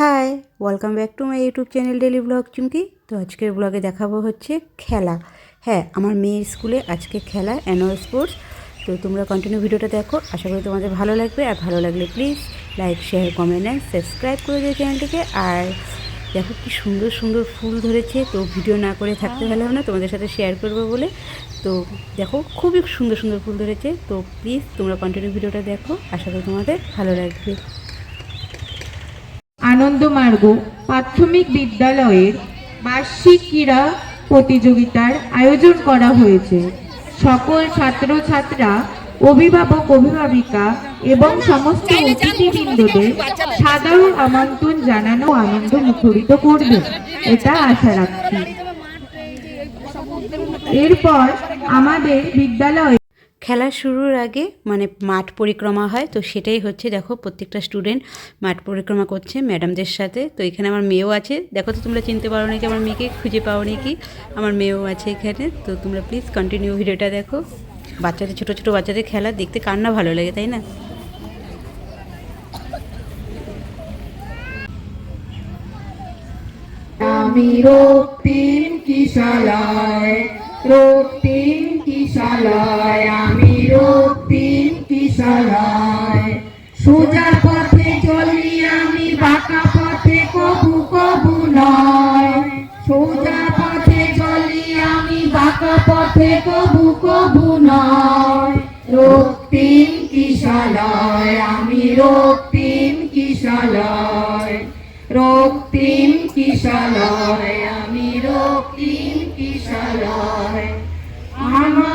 Hi welcome back to my YouTube channel daily blog Chumki তো আজকের ব্লগে দেখাবো হচ্ছে খেলা। হ্যাঁ আমার মেয়ের স্কুলে আজকে খেলা অ্যানুয়াল স্পোর্টস তো তোমরা কন্টিনিউ ভিডিওটা দেখো, আশা করি তোমাদের ভালো লাগবে। আর ভালো লাগলে please like share comment and subscribe করে দিও চ্যানেলটিকে আর দেখো কি সুন্দর সুন্দর ফুল ধরেছে। তো ভিডিও না করে থাকতে ভালো হবে না, তোমাদের সাথে শেয়ার করব বলে। তো দেখো খুবই সুন্দর সুন্দর ফুল ধরেছে। তো প্লিজ তোমরা কন্টিনিউ ভিডিওটা দেখো, আশা করি তোমাদের ভালো লাগবে। আনন্দমার্গ প্রাথমিক বিদ্যালয়ের বার্ষিক ক্রীড়া প্রতিযোগিতার আয়োজন করা হয়েছে। সকল ছাত্রছাত্রা অভিভাবক অভিভাবিকা এবং সমস্ত অতিথিবৃন্দদের সাধারণ আমন্ত্রণ জানানো আনন্দ মুখরিত করবে। এটা আশা রাখছি। এরপর আমাদের বিদ্যালয়ে খেলা শুরুর আগে মানে মাঠ পরিক্রমা হয়, তো সেটাই হচ্ছে, দেখো প্রত্যেকটা স্টুডেন্ট মাঠ পরিক্রমা করছে ম্যাডামদের সাথে। তো এখানে আমার মেয়েও আছে। দেখো তো তোমরা চিনতে পারো নাকি, আমার মেয়েকে খুঁজে পাও নাকি? আমার মেয়েও আছে এখানে। তো তোমরা প্লিজ কন্টিনিউ ভিডিওটা দেখো। বাচ্চাদের, ছোটো ছোটো বাচ্চাদের খেলা দেখতে কার না ভালো লাগে, তাই না? আমি রক্তিম কিশালয় রক্তিম কিশালয় আমি রক্তিম কিশালয় সোজা পথে চলি আমি, বাঁকা পথে কবু কবু নয়। সোজা পথে চলি আমি, বাঁকা পথে কবু কবু নয়। রক্তিম কিশালয় আমি রক্তিম কিশালয় রক্তিম কিশালয় আমি রক্তিম কিশালয় আমার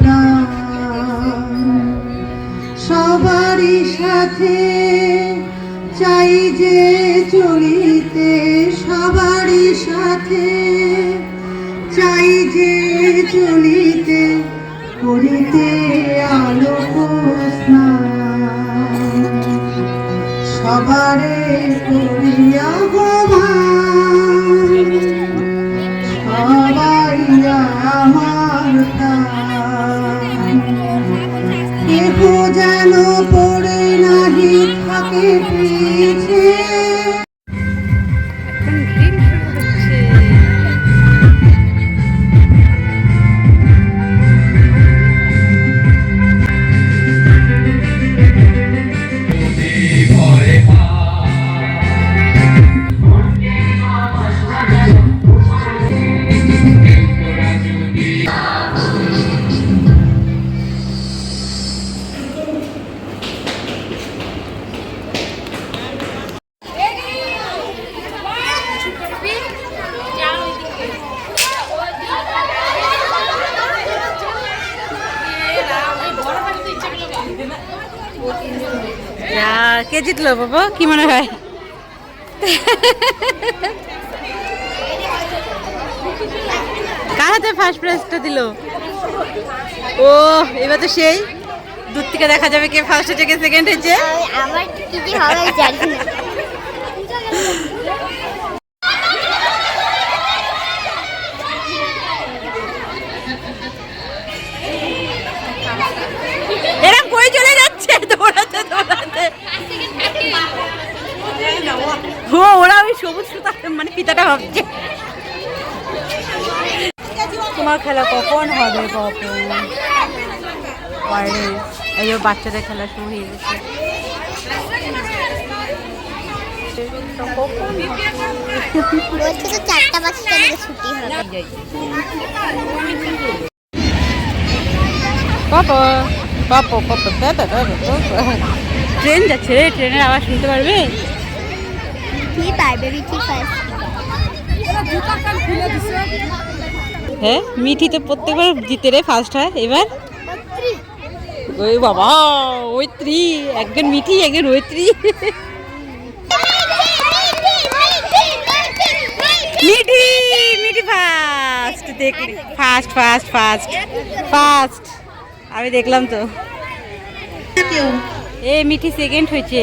প্রাণ। সবারই সাথে চাই যে চলিতে করিতে আলোক সবারে করিয়া সবাই আমার যেন পড়ে নাহি থাকে পিছে কে জিতলো বাবা, কি মনে হয়? কার হাতে ফার্স্ট প্রাইজটা দিল? ও, এবার তো সেই। দূর থেকে দেখা যাবে কে ফার্স্ট হয়েছে কে সেকেন্ড হয়েছে আমার কি হবে জানি না এরকম কই চলে যাচ্ছে দৌড়াতে দৌড়াতে ও ওরা ওই সবুজ সুতা মানে পিতাটা ভাবছে। তোমার খেলা কখন হবে কখন? পরে এই বাচ্চাদের খেলা শুরু হয়ে গেছে। চারটা ছুটি হবে পাপা পাপা পাপা পাপা ট্রেন যাচ্ছে রে ট্রেনের আওয়াজ শুনতে পারবে? কি পারবে বিচি ফার্স্ট হ্যাঁ মিঠি তো প্রত্যেকবার জিতে রে ফার্স্ট হয়, এবার? ওই বাবা ওই ত্রি একজন মিঠি, একজন ওই ত্রি মিঠি মিঠি ফার্স্ট দেখলি। ফার্স্ট ফার্স্ট ফার্স্ট ফার্স্ট আমি দেখলাম তো। এ, মিঠি সেকেন্ড হয়েছে।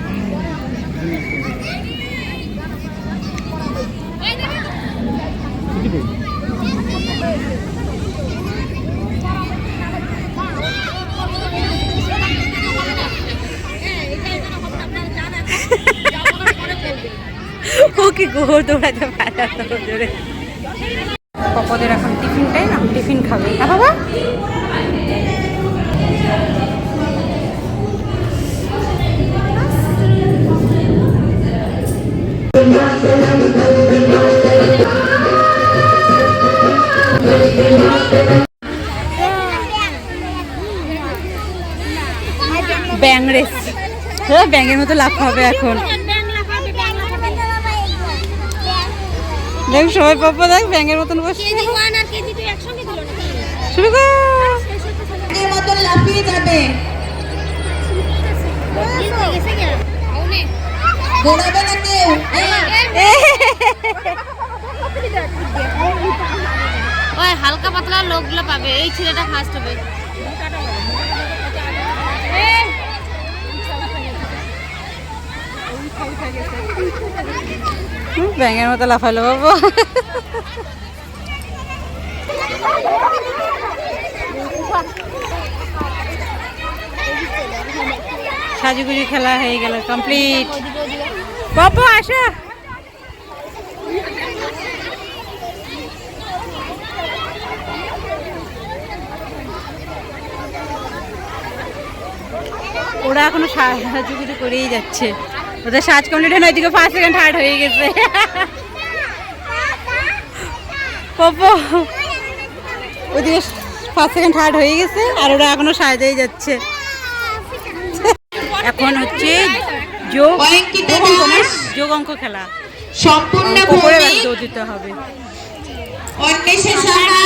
গোহর দৌড়াতে পারে এত জোরে। পপদের এখন টিফিন টাইম এখন টিফিন খাবে। না বাবা? ব্যাং রেস। হ্যাঁ ব্যাঙের মতো লাভ হবে এখন। দেখ সবাই পাপা দেখ ব্যাঙের মতন বসে। শুরু কর। এর মতন লাফিয়ে যাবে। দৌড়াবে না কেউ। ওই হালকা পাতলা লোকগুলো পাবে এই ছেলেটা ফার্স্ট হবে। ব্যাঙের মতো লাফালো বাবা। সাজুগুজু খেলা হয়ে গেল কমপ্লিট বাবা, আসা। ওরা এখনও সাজুগুজু করেই যাচ্ছে। ওদের সাজ কমপ্লিট হয় ওইদিকে ফার্স্ট সেকেন্ড থার্ড হয়ে গেছে। পপো ওইদিকে ফার্স্ট সেকেন্ড থার্ড হয়ে গেছে আর ওরা এখনও সাজাই যাচ্ছে। এখন হচ্ছে যোগ যোগ অঙ্ক যোগ অঙ্ক খেলা। সম্পূর্ণ করে দৌড় দিতে হবে। অন্বেষা সাহা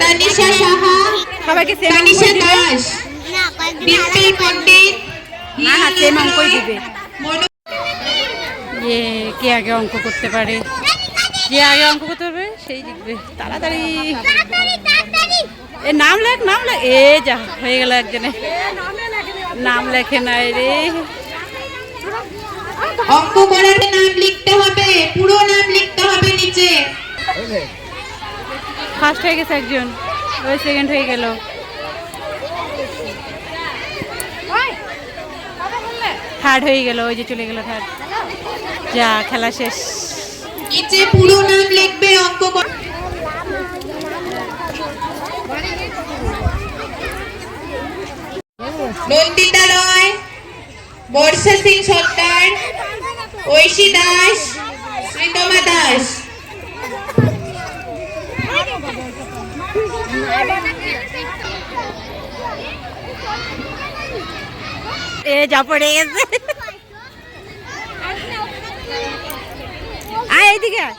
তানিশা সাহা সবাইকে সেম দাস ডিম্পল পণ্ডিত না না অঙ্কই দিবে। মনু ইয়ে কে আগে অঙ্ক করতে পারে? যে আগে অঙ্ক করতে পারবে? সেই জিতবে তাড়াতাড়ি। এ নাম লেখ নাম লেখ। এ যা হয়ে গেল একজনে। নাম লেখে নাই রে। অঙ্ক করার নাম লিখতে হবে পুরো নাম লিখতে হবে নিচে। ফার্স্ট হয়ে গেছে একজন ওই সেকেন্ড হয়ে গেল। থার্ড হয়ে গেল, ওই যে চলে গেল থার্ড যা, খেলা শেষ। নিচে পুরো নাম লিখবে অঙ্ক নন্দিতা রয়, বর্ষা সিং সর্দার, ঐশী দাস, শ্রীতমা দাস। এ যা পড়ে গেছে আয় এইদিকে আয়।